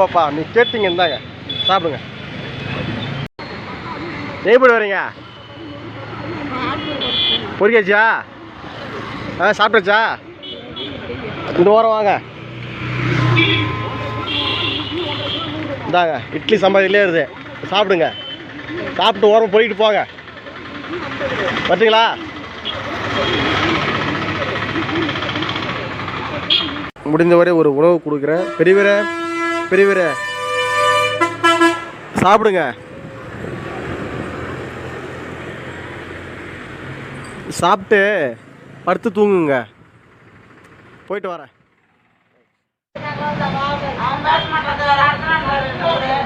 பாப்பா நீ கேட்டீங்க இந்தாங்க சாப்பிடுங்க. எப்படி வரீங்க? பொறிக்காச்சியா? ஆ சாப்பிட்டாச்சா? இந்த ஓரம் வாங்க. இந்தாங்க இட்லி சம்பாதிலே இருக்குது. சாப்பிடுங்க. சாப்பிட்டு ஓரம் போயிட்டு போங்க. வரட்டுங்களா? முடிந்தவரை ஒரு உணவு கொடுக்குறேன். பெரியவரை பெரியவரே. சாப்பிடுங்க. சாப்பிட்டு படுத்து தூங்குங்க. போயிட்டு வரேன்.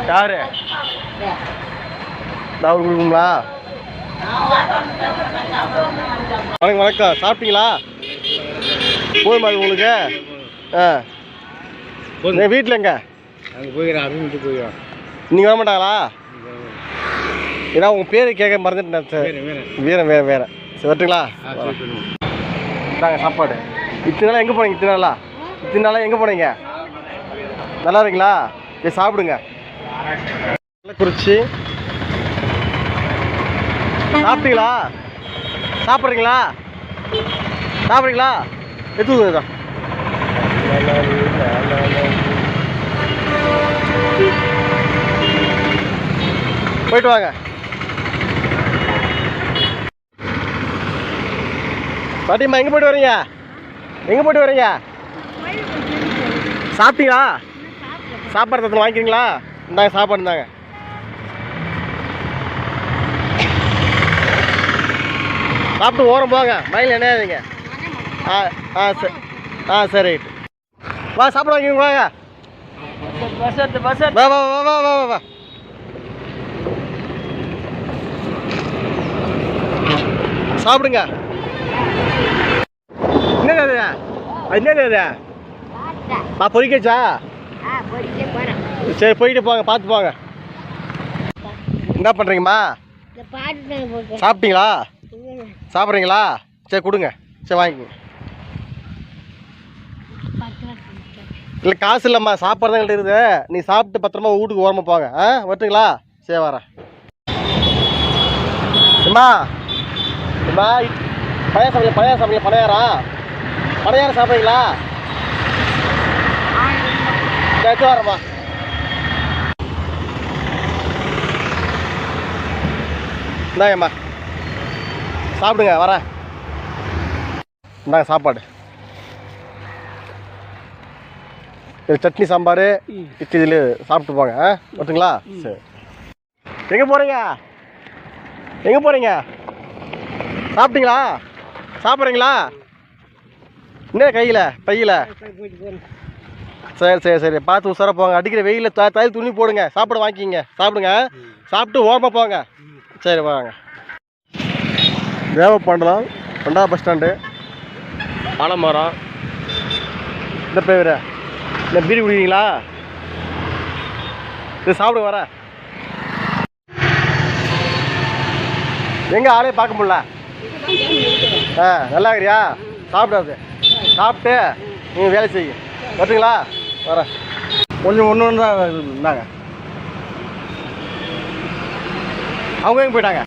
யாரு? நான் கொடுக்குங்களா வணக்கம் வணக்கம். சாப்பிட்டீங்களா? போதுமா அது உங்களுக்கு? ஆ. வீட்டில் எங்க? அங்கே போய்க்கிறேன் அப்படின்னு போய்க்கிறோம் நீங்கள் வர மாட்டாங்களா? ஏன்னா உங்கள் பேர் கேட்க மறந்துட்டேன் சார் வீரன் வேறு. வேறு சரி வரட்டுங்களா? இந்தாங்க சாப்பாடு. இத்தனை நாளாக எங்கே போனீங்க இத்தனை நாளா? இத்தனை நாளாக எங்கே போனீங்க? நல்லா இருக்கீங்களா? சரி சாப்பிடுங்க. குறிச்சி சாப்பிட்டீங்களா? சாப்பிட்றீங்களா? சாப்பிட்றீங்களா? எடுத்துக்கோங்க போயிட்டு வாங்க. பாட்டிம்மா எங்கே போயிட்டு வரீங்க? எங்கே போயிட்டு வரீங்க? சாப்பிட்டீங்களா? சாப்பாடு தத்து வாங்கிக்கிறீங்களா? இந்தாங்க சாப்பாடு இந்தாங்க. சாப்பிட்டு ஓரம் போங்க மயில் என்னையாதீங்க ஆ ஆ சரி ஆ சரி. வா சாப்பிட வாங்கிங்க வாங்க. பஸ் பஸ் வா வா வா வா வா வா. சாப்பிடுங்க. என்னது அது என்னது அது பொறிக்கச்சா? சரி போயிட்டு போங்க பார்த்து போங்க. என்ன பண்ணுறீங்கம்மா சாப்பிட்டீங்களா? சாப்பிட்றீங்களா? சரி கொடுங்க. சரி வாங்கிக்கோங்க. இல்லை காசு இல்லைம்மா சாப்பாடு தான் இருக்குது. நீ சாப்பிட்டு பத்திரமா வீட்டுக்கு ஓரமாக போங்க. ஆ வரட்டுங்களா? சரி வரேன். அம்மா அம்மா பழைய சாப்பிடல பழைய சாப்பிடல பழையாரா? பழையாரம் சாப்பிட்றீங்களா? எடுத்து வரேம்மா இந்தாங்கம்மா. சாப்பிடுங்க வரேன். இந்தாங்க சாப்பாடு. இது சட்னி சாம்பார் இட்லி இதில் சாப்பிட்டு போங்க ஆ? சரி. எங்கே போகிறீங்க எங்கே போகிறீங்க சாப்பிட்டீங்களா? சாப்பிட்றீங்களா? என்ன கையில் பையில் சரி சரி சரி. பார்த்து உசாராக போங்க. அடிக்கிற வெயிலில் த தயில் துணி போடுங்க. சாப்பிட வாங்கிக்கிங்க. சாப்பிடுங்க. சாப்பிட்டு ஓரமாக போங்க சரி வாங்க. தேவப்பாண்டலாம் ரெண்டாவது பஸ் ஸ்டாண்டு. ஆலமரம் இந்த பேர் இந்த பீடி குடிக்கிறீங்களா? இது சாப்பிட வர. எங்கே ஆளே பார்க்க முடியல. ஆ நல்லா இருக்கிறியா சாப்பிடாது. சாப்பிட்டு நீங்கள் வேலை செய்ய வரட்டுங்களா? வரேன் கொஞ்சம் ஒன்று ஒன்று தான் இருந்தாங்க. அவங்க எங்கே போயிட்டாங்க?